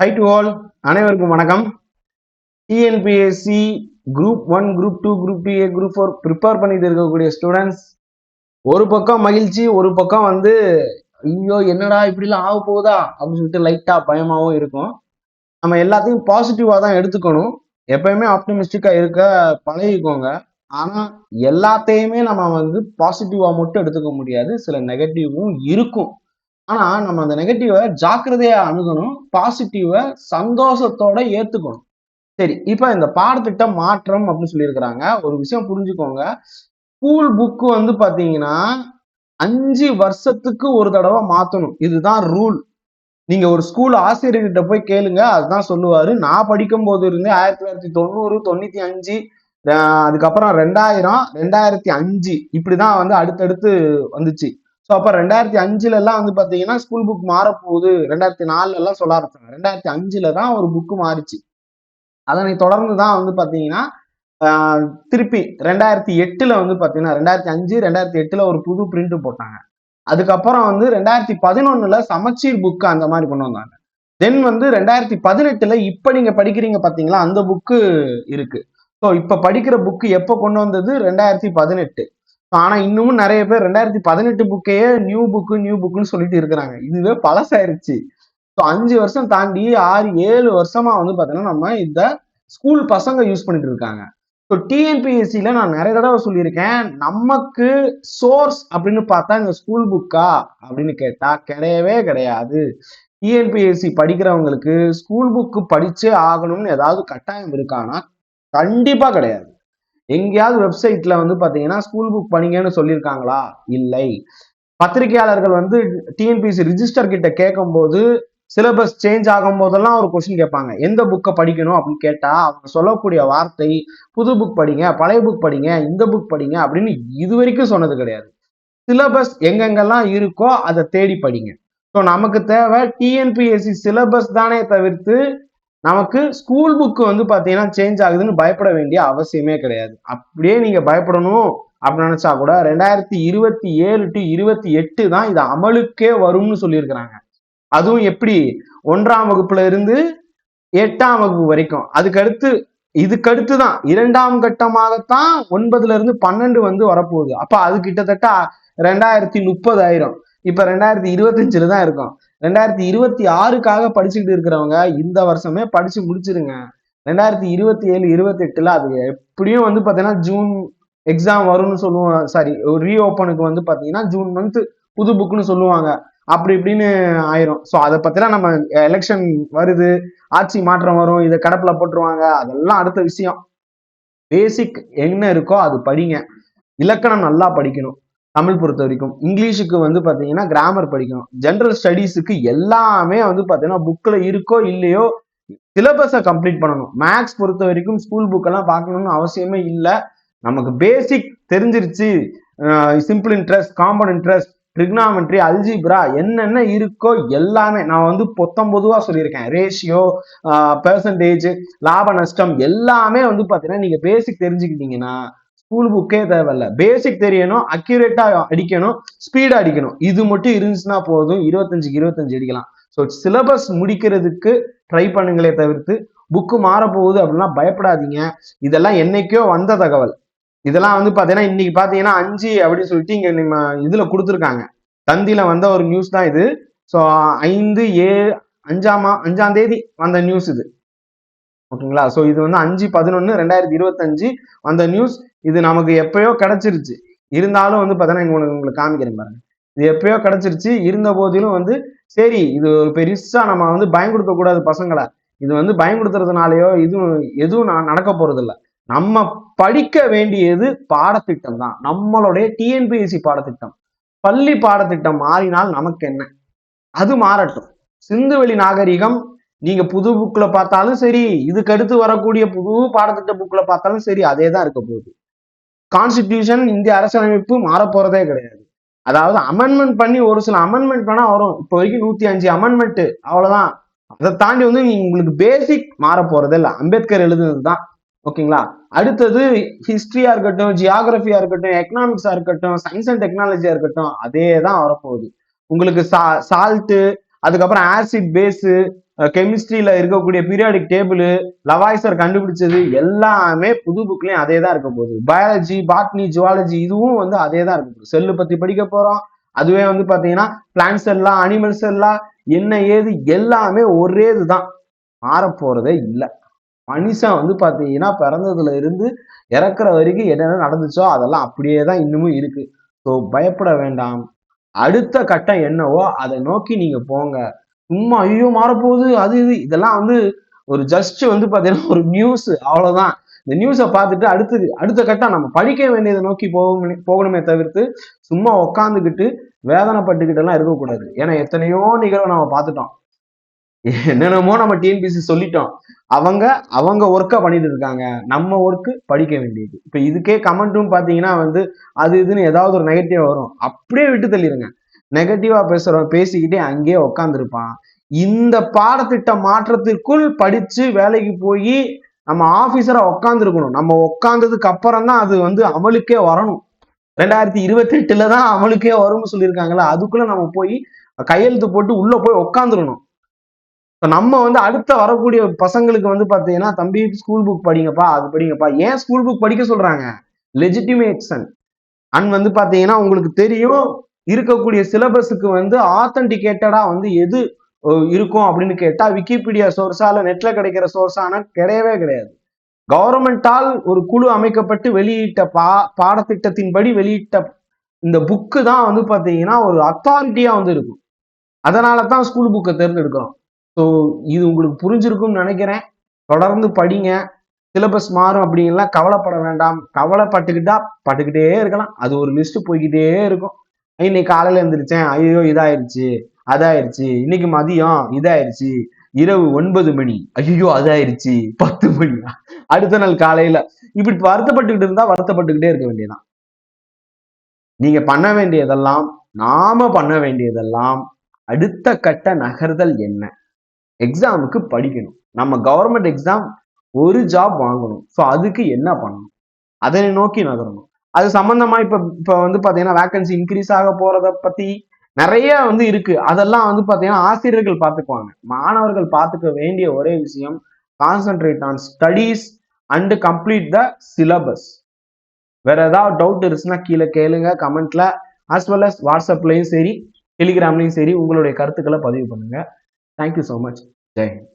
High to all அனைவருக்கும் வணக்கம். TNPSC group one group two group two A group four prepare பண்ணிட்டு இருக்கக்கூடிய students ஒரு பக்கம் மகிழ்ச்சி ஒரு பக்கம் வந்து ஐயோ என்னடா இப்படிலாம் ஆக போகுதா? அப்படின்னு சொல்லிட்டு லைட்டா பயமாவும் இருக்கும். நம்ம எல்லாத்தையும் பாசிட்டிவா தான் எடுத்துக்கணும். எப்பயுமே ஆப்டமிஸ்டிக்கா இருக்க பழகிக்கோங்க. ஆனா எல்லாத்தையுமே நம்ம வந்து பாசிட்டிவா மட்டும் எடுத்துக்க முடியாது. சில நெகட்டிவும் இருக்கும். ஆனா நம்ம அந்த நெகட்டிவை ஜாக்கிரதையா அணுகணும் பாசிட்டிவை சந்தோஷத்தோட ஏத்துக்கணும். சரி இப்ப இந்த பாடத்திட்டம் மாற்றம் அப்படின்னு சொல்லியிருக்கிறாங்க. ஒரு விஷயம் புரிஞ்சுக்கோங்க. ஸ்கூல் புக்கு வந்து பாத்தீங்கன்னா அஞ்சு வருஷத்துக்கு ஒரு தடவை மாத்தணும். இதுதான் ரூல் நீங்க ஒரு ஸ்கூல் ஆசிரியர்கிட்ட போய் கேளுங்க. அதுதான் சொல்லுவாரு. நான் படிக்கும் போது இருந்து ஆயிரத்தி தொள்ளாயிரத்தி தொண்ணூறு தொண்ணூத்தி அஞ்சு அதுக்கப்புறம் ரெண்டாயிரம் ரெண்டாயிரத்தி அஞ்சு. இப்படிதான் வந்து அடுத்தடுத்து வந்துச்சு. ஸோ அப்போ ரெண்டாயிரத்தி அஞ்சுல எல்லாம் வந்து பார்த்தீங்கன்னா ஸ்கூல் புக் மாறப்போகுது. ரெண்டாயிரத்தி நாலுல எல்லாம் சொல்ல ஆரம்பிச்சாங்க. ரெண்டாயிரத்தி அஞ்சுல தான் ஒரு புக்கு மாறிச்சு. அதனை தொடர்ந்து தான் வந்து பார்த்தீங்கன்னா திருப்பி ரெண்டாயிரத்தி எட்டுல வந்து பார்த்தீங்கன்னா ரெண்டாயிரத்தி அஞ்சு ரெண்டாயிரத்தி எட்டுல ஒரு புது பிரிண்ட் போட்டாங்க. அதுக்கப்புறம் வந்து ரெண்டாயிரத்தி பதினொன்னுல சமச்சீர் புக்கு அந்த மாதிரி கொண்டு வந்தாங்க. தென் வந்து ரெண்டாயிரத்தி பதினெட்டுல இப்ப நீங்க படிக்கிறீங்க பாத்தீங்களா அந்த புக்கு இருக்கு. ஸோ இப்ப படிக்கிற புக்கு எப்போ கொண்டு வந்தது? ரெண்டாயிரத்தி பதினெட்டு. ஆனா இன்னமும் நிறைய பேர் ரெண்டாயிரத்தி பதினெட்டு புக்கையே நியூ புக்கு நியூ புக்குன்னு சொல்லிட்டு இருக்கிறாங்க. இதுவே பழசாயிருச்சு. ஸோ அஞ்சு வருஷம் தாண்டி ஆறு ஏழு வருஷமா வந்து பாத்தீங்கன்னா நம்ம இந்த ஸ்கூல் பசங்க யூஸ் பண்ணிட்டு இருக்காங்க. ஸோ டிஎன்பிஎஸ்சியில நான் நிறைய தடவை சொல்லியிருக்கேன் நமக்கு சோர்ஸ் அப்படின்னு பார்த்தா இந்த ஸ்கூல் புக்கா அப்படின்னு கேட்டா கிடையவே கிடையாது. டிஎன்பிஎஸ்சி படிக்கிறவங்களுக்கு ஸ்கூல் புக்கு படிச்சே ஆகணும்னு ஏதாவது கட்டாயம் இருக்கானா? கண்டிப்பா கிடையாது. எங்கேயாவது வெப்சைட்ல வந்து பாத்தீங்கன்னா ஸ்கூல் புக் படிங்கன்னு சொல்லியிருக்காங்களா இல்லை. பத்திரிகையாளர்கள் வந்து டிஎன்பிசி ரிஜிஸ்டர் கிட்ட கேட்கும்போது சிலபஸ் சேஞ்ச் ஆகும் போதெல்லாம் ஒரு கொஸ்டின் கேட்பாங்க. எந்த புக்கை படிக்கணும் அப்படின்னு கேட்டா அவங்க சொல்லக்கூடிய வார்த்தை புது புக் படிங்க பழைய புக் படிங்க இந்த புக் படிங்க அப்படின்னு இது வரைக்கும் சொன்னது கிடையாது. சிலபஸ் எங்கெங்கெல்லாம் இருக்கோ அதை தேடி படிங்க. ஸோ நமக்கு தேவை டிஎன்பிஎஸ்சி சிலபஸ் தானே தவிர்த்து நமக்கு ஸ்கூல் புக்கு வந்து பார்த்தீங்கன்னா சேஞ்ச் ஆகுதுன்னு பயப்பட வேண்டிய அவசியமே கிடையாது. அப்படியே நீங்க பயப்படணும் அப்படின்னு நினைச்சா கூட ரெண்டாயிரத்தி இருபத்தி ஏழு டு இருபத்தி எட்டு தான் இது அமலுக்கே வரும்னு சொல்லியிருக்கிறாங்க. அதுவும் எப்படி? ஒன்றாம் வகுப்புல இருந்து எட்டாம் வகுப்பு வரைக்கும். அதுக்கடுத்து இதுக்கடுத்து தான் இரண்டாம் கட்டமாகத்தான் ஒன்பதுல இருந்து பன்னெண்டு வந்து வரப்போகுது. அப்ப அது கிட்டத்தட்ட ரெண்டாயிரத்தி முப்பதாயிரம். இப்ப ரெண்டாயிரத்தி இருபத்தஞ்சுல தான் இருக்கும். ரெண்டாயிரத்தி இருபத்தி ஆறுக்காக படிச்சுக்கிட்டு இருக்கிறவங்க இந்த வருஷமே படிச்சு முடிச்சிருங்க. ரெண்டாயிரத்தி இருபத்தி ஏழு இருபத்தி எட்டுல அது எப்படியும் வந்து பாத்தீங்கன்னா ஜூன் எக்ஸாம் வரும்னு சொல்லுவோம் சாரி ரீ ஓப்பனுக்கு வந்து பாத்தீங்கன்னா ஜூன் மந்த் புது புக்குன்னு சொல்லுவாங்க. அப்படி இப்படின்னு ஆயிரும். ஸோ அதை பத்திலாம் நம்ம எலெக்ஷன் வருது ஆட்சி மாற்றம் வரும் இதை கடப்புல போட்டுருவாங்க. அதெல்லாம் அடுத்த விஷயம். பேசிக் என்ன இருக்கோ அது படிங்க. இலக்கணம் நல்லா படிக்கணும். தமிழ் பொறுத்த வரைக்கும். இங்கிலீஷுக்கு வந்து பார்த்தீங்கன்னா கிராமர் படிக்கணும். ஜென்ரல் ஸ்டடீஸுக்கு எல்லாமே வந்து பார்த்தீங்கன்னா புக்கில் இருக்கோ இல்லையோ சிலபஸை கம்ப்ளீட் பண்ணணும். மேக்ஸ் பொறுத்த வரைக்கும் ஸ்கூல் புக்கெல்லாம் பார்க்கணும்னு அவசியமே இல்லை. நமக்கு பேசிக் தெரிஞ்சிருச்சு. Simple interest compound interest trigonometry algebra என்னென்ன இருக்கோ எல்லாமே நான் வந்து பொத்தொம்பதுவா சொல்லியிருக்கேன். ரேஷியோ பெர்சன்டேஜ் லாப நஷ்டம் எல்லாமே வந்து பார்த்தீங்கன்னா நீங்கள் பேசிக் தெரிஞ்சுக்கிட்டீங்கன்னா ஸ்கூல் புக்கே தேவையில்ல. பேசிக் தெரியணும் அக்யூரேட்டா அடிக்கணும் ஸ்பீடா அடிக்கணும். இது மட்டும் இருந்துச்சுன்னா போதும். இருபத்தஞ்சுக்கு இருபத்தஞ்சு அடிக்கலாம். ஸோ சிலபஸ் முடிக்கிறதுக்கு ட்ரை பண்ணுங்களே தவிர்த்து புக்கு மாறப்போகுது அப்படின்னா பயப்படாதீங்க. இதெல்லாம் என்னைக்கோ வந்த தகவல். இதெல்லாம் வந்து பார்த்தீங்கன்னா இன்னைக்கு பார்த்தீங்கன்னா அஞ்சு அப்படின்னு சொல்லிட்டு இங்க நம்ம இதில் கொடுத்துருக்காங்க. தந்தியில வந்த ஒரு நியூஸ் தான் இது. ஸோ ஐந்து ஏழு அஞ்சாமா அஞ்சாம் தேதி வந்த நியூஸ் இது. ஓகேங்களா? ஸோ இது வந்து அஞ்சு பதினொன்று ரெண்டாயிரத்தி இருபத்தஞ்சு வந்த நியூஸ் இது நமக்கு எப்பயோ கிடைச்சிருச்சு. இருந்தாலும் வந்து பார்த்தீங்கன்னா உங்களுக்கு உங்களுக்கு காமிக்கிறேன் பாருங்க. இது எப்பயோ கிடைச்சிருச்சு. இருந்த போதிலும் வந்து சரி இது ஒரு பெருசா நம்ம வந்து பயன்படுத்த கூடாது பசங்களை. இது வந்து பயன்படுத்துறதுனாலயோ இதுவும் எதுவும் நான் நடக்க போறது இல்லை நம்ம படிக்க வேண்டியது பாடத்திட்டம் தான். நம்மளுடைய டிஎன்பிஎஸ்சி பாடத்திட்டம். பள்ளி பாடத்திட்டம் மாறினால் நமக்கு என்ன? அது மாறட்டும். சிந்துவெளி நாகரிகம் நீங்க புது புக்ல பார்த்தாலும் சரி இதுக்கு அடுத்து வரக்கூடிய புது பாடத்திட்ட புக்ல பார்த்தாலும் சரி அதே தான் இருக்க போகுது. கான்ஸ்டிடியூஷன் இந்திய அரசியலமைப்பு மாறப்போறதே கிடையாது. அதாவது அமெண்ட்மெண்ட் பண்ணி ஒரு சில அமெண்ட்மெண்ட் வேணா வரும். இப்போ வரைக்கும் நூத்தி அஞ்சு அமெண்ட்மெண்ட் அவ்வளவுதான். அதை தாண்டி வந்து உங்களுக்கு பேசிக் மாற போறதே இல்லை. அம்பேத்கர் எழுதுனது தான் ஓகேங்களா? அடுத்தது ஹிஸ்டரியா இருக்கட்டும் ஜியாகிரபியா இருக்கட்டும் எக்கனாமிக்ஸா இருக்கட்டும் சயின்ஸ் அண்ட் டெக்னாலஜியா இருக்கட்டும் அதே தான் வரப்போகுது. உங்களுக்கு சா சால்ட்டு அதுக்கப்புறம் ஆசிட் பேஸு கெமிஸ்ட்ரியில இருக்கக்கூடிய பீரியாடிக் டேபிள் லவாய்சர் கண்டுபிடிச்சது எல்லாமே புது புக்லயும் அதே தான் இருக்க போகுது. பயாலஜி பாட்னி ஜுவாலஜி இதுவும் வந்து அதே தான் இருக்க போகுது. செல்லு பத்தி படிக்க போறோம். அதுவே வந்து பாத்தீங்கன்னா பிளான்ஸ் எல்லாம் அனிமல்ஸ் எல்லாம் என்ன ஏது எல்லாமே ஒரே இதுதான் மாற இல்லை. மனுஷன் வந்து பாத்தீங்கன்னா பிறந்ததுல இருந்து இறக்குற வரைக்கும் என்னென்ன நடந்துச்சோ அதெல்லாம் அப்படியே தான் இன்னமும் இருக்கு. ஸோ பயப்பட வேண்டாம். அடுத்த கட்டம் என்னவோ அதை நோக்கி நீங்க போங்க. சும்மா ஐயோ மாறப்போகுது அது இது. இதெல்லாம் வந்து ஒரு ஜஸ்ட் வந்து பார்த்தீங்கன்னா ஒரு நியூஸ் அவ்வளோதான் இந்த நியூஸை பார்த்துட்டு அடுத்தது அடுத்த கட்டம் நம்ம படிக்க வேண்டியதை நோக்கி போகணும் போகணுமே தவிர்த்து சும்மா உக்காந்துக்கிட்டு வேதனைப்பட்டுக்கிட்டெல்லாம் இருக்கக்கூடாது. ஏன்னா எத்தனையோ நிகழ்வு நம்ம பார்த்துட்டோம். என்னென்னமோ நம்ம டிஎன்பிசி சொல்லிட்டோம். அவங்க அவங்க ஒர்க்கை பண்ணிட்டு இருக்காங்க. நம்ம ஒர்க்கு படிக்க வேண்டியது. இப்போ இதுக்கே கமெண்ட்டும் பார்த்தீங்கன்னா வந்து அது இதுன்னு ஏதாவது ஒரு நெகட்டிவ் வரும். அப்படியே விட்டு தள்ளிடுங்க நெகட்டிவா பேசுற பேசிக்கிட்டே அங்கேயே உட்காந்துருப்பான் இந்த பாடத்திட்ட மாற்றத்திற்குள் படிச்சு வேலைக்கு போய் நம்ம ஆபீசரா உட்காந்துருக்கணும் நம்ம உட்காந்ததுக்கு அப்புறம் தான் அது வந்து அமலுக்கே வரணும். ரெண்டாயிரத்தி இருபத்தி எட்டுல தான் அமலுக்கே வரும்னு சொல்லியிருக்காங்களா அதுக்குள்ள நம்ம போய் கையெழுத்து போட்டு உள்ள போய் உட்காந்துடணும் இப்போ நம்ம வந்து அடுத்த வரக்கூடிய பசங்களுக்கு வந்து பார்த்தீங்கன்னா தம்பி ஸ்கூல் புக் படிங்கப்பா அது படிங்கப்பா. ஏன் ஸ்கூல் புக் படிக்க சொல்றாங்க? லெஜிட்டிமேஷன் அண்ட் வந்து பார்த்தீங்கன்னா உங்களுக்கு தெரியும் இருக்கக்கூடிய சிலபஸுக்கு வந்து ஆத்தன்டிகேட்டடா வந்து எது இருக்கும் அப்படின்னு கேட்டா விக்கிபீடியா சோர்ஸா இல்ல நெட்ல கிடைக்கிற சோர்ஸான கிடையவே கிடையாது. கவர்மெண்டால் ஒரு குழு அமைக்கப்பட்டு வெளியிட்ட பா பாடத்திட்டத்தின்படி வெளியிட்ட இந்த புக்கு தான் வந்து பார்த்தீங்கன்னா ஒரு அத்தாரிட்டியா வந்து இருக்கும். அதனால தான் ஸ்கூல் புக்கை தேர்ந்தெடுக்கிறோம். ஸோ இது உங்களுக்கு புரிஞ்சிருக்கும்னு நினைக்கிறேன். தொடர்ந்து படிங்க. சிலபஸ் மாறும் அப்படின்லாம் கவலைப்பட வேண்டாம். கவலைப்பட்டுக்கிட்டா பட்டுக்கிட்டே இருக்கலாம். அது ஒரு லிஸ்ட் போய்கிட்டே இருக்கும். இன்னைக்கு காலையில எழுந்திரிச்சேன் ஐயோ இதாயிருச்சு அதாயிருச்சு. இன்னைக்கு மதியம் இதாயிருச்சு. இரவு ஒன்பது மணி. ஐயோ அதாயிருச்சு. பத்து மணி. அடுத்த நாள் காலையில. இப்படி வருத்தப்பட்டுக்கிட்டு இருந்தா வருத்தப்பட்டுக்கிட்டே இருக்க வேண்டியதான் நீங்க பண்ண வேண்டியதெல்லாம் நாம பண்ண வேண்டியதெல்லாம் அடுத்த கட்ட நகர்தல் என்ன? எக்ஸாமுக்கு படிக்கணும். நம்ம கவர்மெண்ட் எக்ஸாம் ஒரு ஜாப் வாங்கணும். ஸோ அதுக்கு என்ன பண்ணணும்? அதனை நோக்கி நகரணும். அது சம்பந்தமா இப்ப இப்ப வந்து பாத்தீங்கன்னா வேகன்சி இன்க்ரீஸ் ஆக போறத பத்தி நிறைய வந்து இருக்கு. அதெல்லாம் வந்து பாத்தீங்கன்னா ஆசிரியர்கள் பார்த்துக்குவாங்க மாணவர்கள் பார்த்துக்க வேண்டிய ஒரே விஷயம் concentrate on studies and complete the syllabus வேற ஏதாவது டவுட் இருந்துச்சுன்னா கீழே கேளுங்க கமெண்ட்ல as வெல் அஸ் வாட்ஸ்அப்லயும் சரி டெலிகிராம்லயும் சரி உங்களுடைய கருத்துக்களை பதிவு பண்ணுங்க. தேங்க்யூ ஸோ மச் ஜெய் ஹிந்த்